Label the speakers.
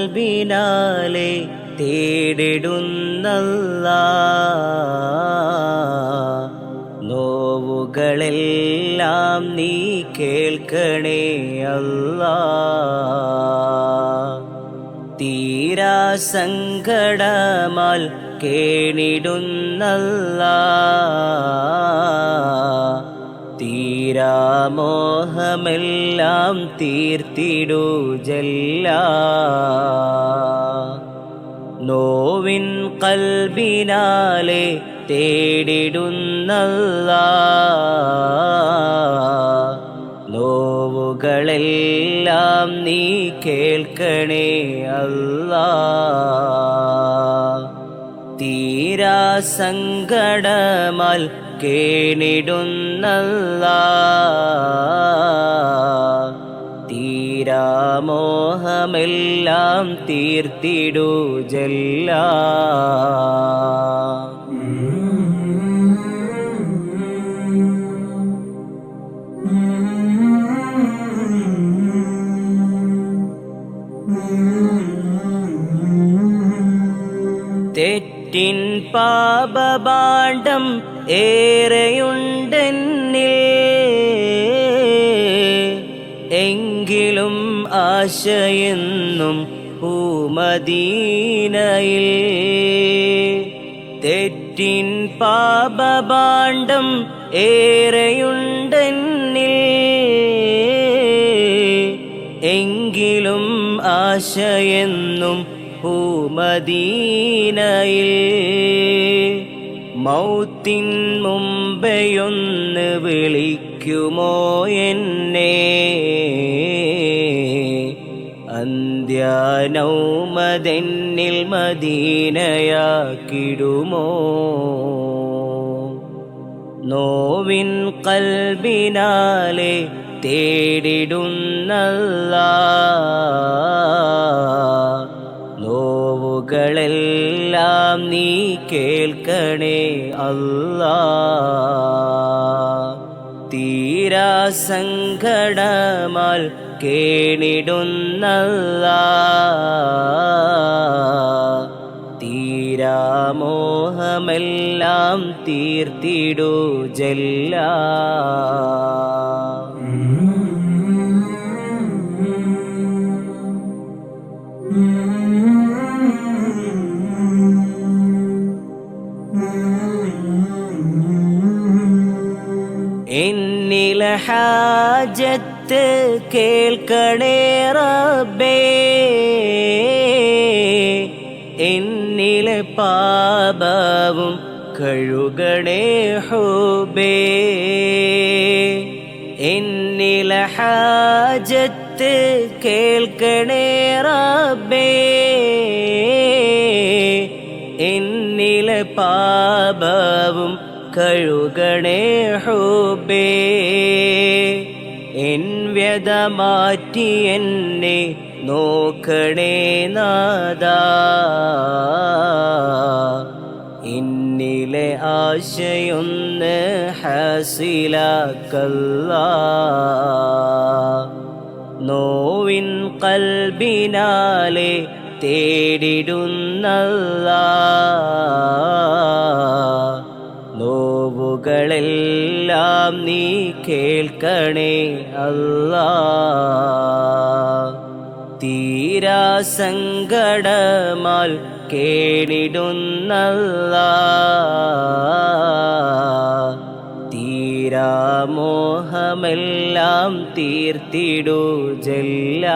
Speaker 1: കൽബിനാലെ തേടിടുന്നല്ല. നോവുകളെല്ലാം നീ കേൾക്കണേ അല്ല. തീരാ സങ്കടമാൽ കേണിടുന്നല്ല. തീരാമോഹമെല്ലാം തീർത്തിടൂ ജല്ല. നോവിൻ കൽബിനാലെ തേടിടുന്നല്ല. നോവുകളെല്ലാം നീ കേൾക്കണേ അല്ല. തീരാ സങ്കടമാൽ കേണിടുന്നല്ല. തീരാമോഹമെല്ലാം തീർത്തിടൂ ജല്ല. തെറ്റിൻ പാപപാണ്ഡം ഏറെയുണ്ടെന്നിൽ എങ്കിലും ആശയെന്നും പൂമദീനയിൽ തെറ്റിൻ പാപഭാണ്ഡം ഏറെയുണ്ടെന്നിൽ എങ്കിലും ആശയെന്നും പൂമദീനയിൽ മൗത്തിൻ മുമ്പെയൊന്ന് വിളിക്കുമോ എന്നെ? അന്ത്യാനൗമതെന്നിൽ മദീനയാക്കിടുമോ? നോവിൻ കൽബിനാലെ തേടിടുന്നല്ല. നോവുകളെല്ലാം നീ കേൾക്കണേ അല്ല. തീരാ സങ്കടമാൽ കേണിടുന്നല്ല. തീരാമോഹമെല്ലാം തീർത്തിടൂ ജല്ല. എന്നിലെ ഹാജത്ത് കേൾക്കണേ റബ്ബേ. എന്നിലെ പാപവും കഴുകണേ ഹോബേ. എന്നിലഹാജത്ത് കേൾക്കണേ റബ്ബേ. എന്നിലെ പാപവും കഴുകണേ ഹോബേ. എൻ വ്യത മാറ്റി എന്നെ നോക്കണേ നാദ എന്നിലെ ആശയൊന്ന് ഹസിലാക്കല്ല. നോവിൻ കൽബിനാലെ തേടിടുന്നല്ല. നോവുകളെല്ലാം നീ കേൾക്കണേ അല്ല. തീരാ സങ്കടമാൽ കേണിടുന്നല്ല. തീരാമോഹമെല്ലാം തീർത്തിടൂ ജല്ല.